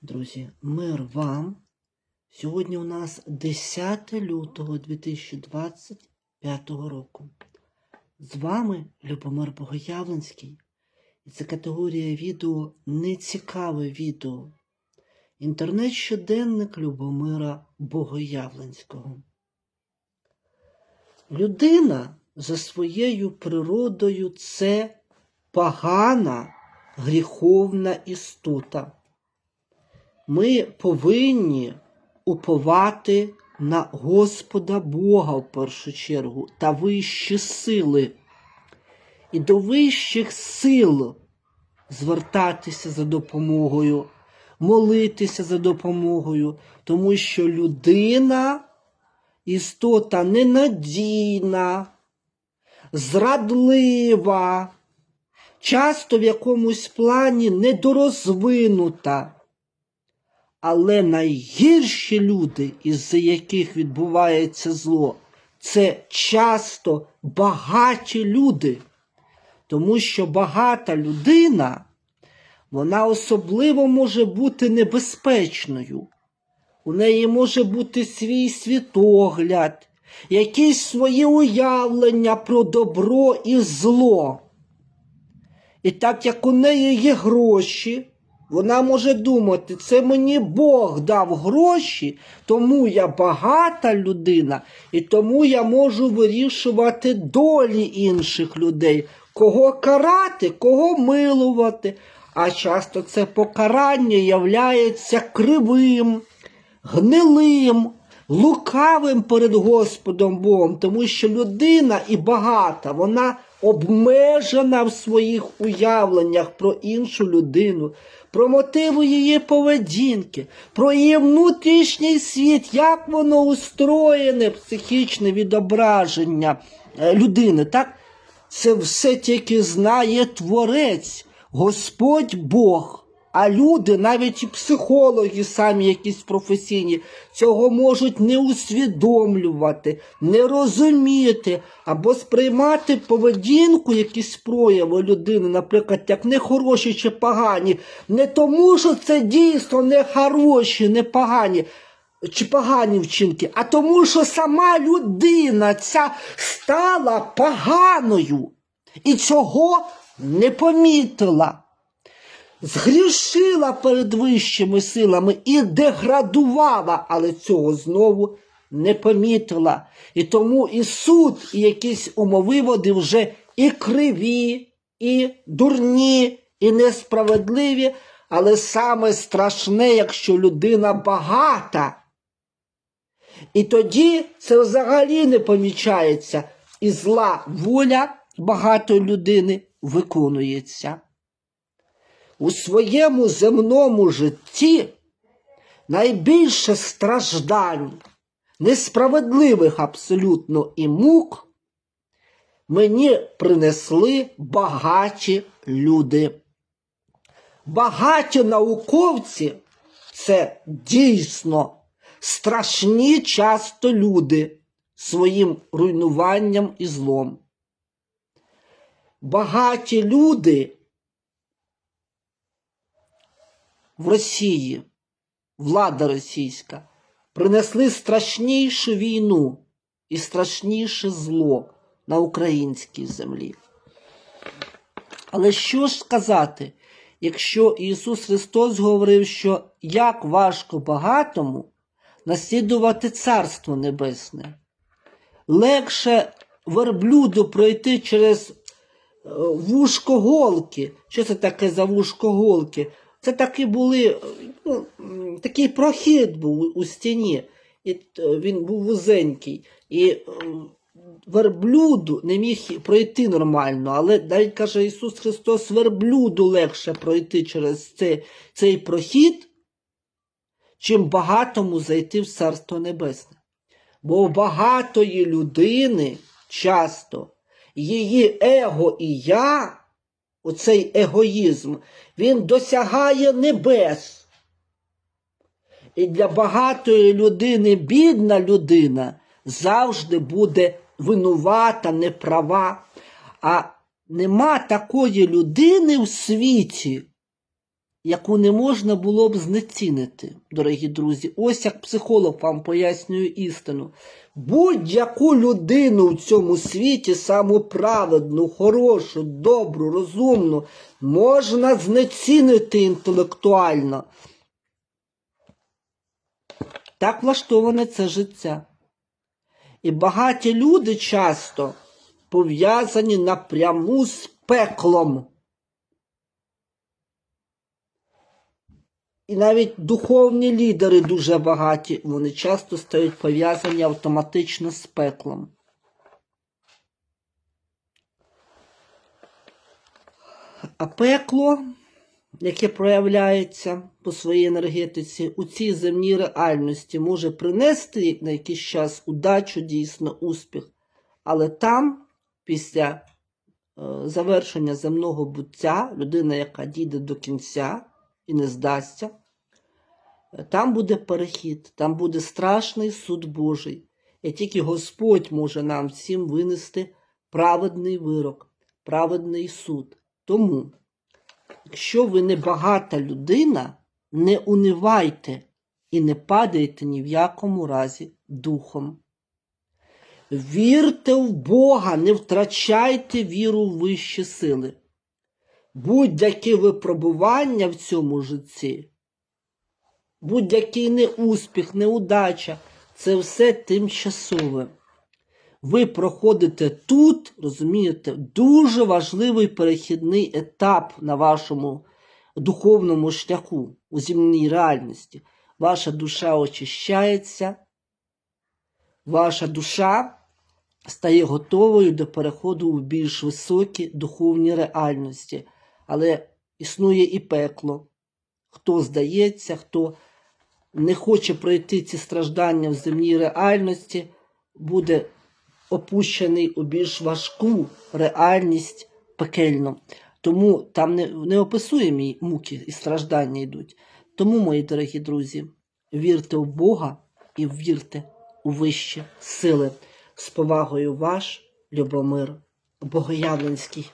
Друзі, мир вам. Сьогодні у нас 10 лютого 2025 року. З вами Любомир Богоявленський. І це категорія відео Нецікаве відео. Інтернет-щоденник Любомира Богоявленського. Людина за своєю природою це погана гріховна істота. Ми повинні уповати на Господа Бога в першу чергу та вищі сили. І до вищих сил звертатися за допомогою, молитися за допомогою, тому що людина істота ненадійна, зрадлива, часто в якомусь плані недорозвинута. Але найгірші люди, із-за яких відбувається зло, це часто багаті люди. Тому що багата людина, вона особливо може бути небезпечною. У неї може бути свій світогляд, якісь свої уявлення про добро і зло. І так як у неї є гроші, вона може думати, це мені Бог дав гроші, тому я багата людина, і тому я можу вирішувати долі інших людей, кого карати, кого милувати. А часто це покарання являється кривим, гнилим, лукавим перед Господом Богом, тому що людина і багата, вона обмежена в своїх уявленнях про іншу людину, про мотиви її поведінки, про її внутрішній світ, як воно устроєне, психічне відображення е, людини. так? Це все тільки знає Творець, Господь Бог. А люди, навіть і психологи, самі якісь професійні, цього можуть не усвідомлювати, не розуміти або сприймати поведінку, якісь прояви людини, наприклад, як нехороші чи погані, не тому, що це дійсно не хороші, не погані. Чи погані вчинки, а тому, що сама людина ця стала поганою і цього не помітила згрішила перед вищими силами і деградувала, але цього знову не помітила. І тому і суд, і якісь умовиводи вже і криві, і дурні, і несправедливі, але саме страшне, якщо людина багата. І тоді це взагалі не помічається, і зла воля багатої людини виконується у своєму земному житті найбільше страждань, несправедливих абсолютно і мук мені принесли багаті люди. Багаті науковці це дійсно страшні часто люди своїм руйнуванням і злом. Багаті люди в Росії, влада російська, принесли страшнішу війну і страшніше зло на українській землі. Але що ж сказати, якщо Ісус Христос говорив, що як важко багатому наслідувати Царство Небесне? Легше верблюду пройти через е, вушко голки. Що це таке за вушко голки? Це таки були, ну, такий прохід був у стіні, і він був вузенький. І верблюду не міг пройти нормально, але навіть каже Ісус Христос, верблюду легше пройти через цей, цей прохід, чим багатому зайти в Царство Небесне. Бо у багатої людини часто її его і я оцей егоїзм, він досягає небес. І для багатої людини бідна людина завжди буде винувата, неправа. А нема такої людини в світі, яку не можна було б знецінити, дорогі друзі. Ось як психолог вам пояснює істину. Будь-яку людину в цьому світі, саму праведну, хорошу, добру, розумну, можна знецінити інтелектуально. Так влаштоване це життя. І багаті люди часто пов'язані напряму з пеклом. І навіть духовні лідери дуже багаті, вони часто стають пов'язані автоматично з пеклом. А пекло, яке проявляється по своїй енергетиці, у цій земній реальності може принести на якийсь час удачу, дійсно успіх. Але там, після е, завершення земного буття, людина, яка дійде до кінця і не здасться, там буде перехід, там буде страшний суд Божий. І тільки Господь може нам всім винести праведний вирок, праведний суд. Тому, якщо ви не багата людина, не унивайте і не падайте ні в якому разі духом. Вірте в Бога, не втрачайте віру в вищі сили. Будь-які випробування в цьому житті, будь-який неуспіх, неудача це все тимчасове. Ви проходите тут, розумієте, дуже важливий перехідний етап на вашому духовному шляху у земній реальності. Ваша душа очищається, ваша душа стає готовою до переходу у більш високі духовні реальності. Але існує і пекло. Хто здається, хто не хоче пройти ці страждання в земній реальності, буде опущений у більш важку реальність пекельну. Тому там не, неописуємі муки і страждання йдуть. Тому, мої дорогі друзі, вірте в Бога і вірте у вищі сили. З повагою ваш Любомир Богоявленський.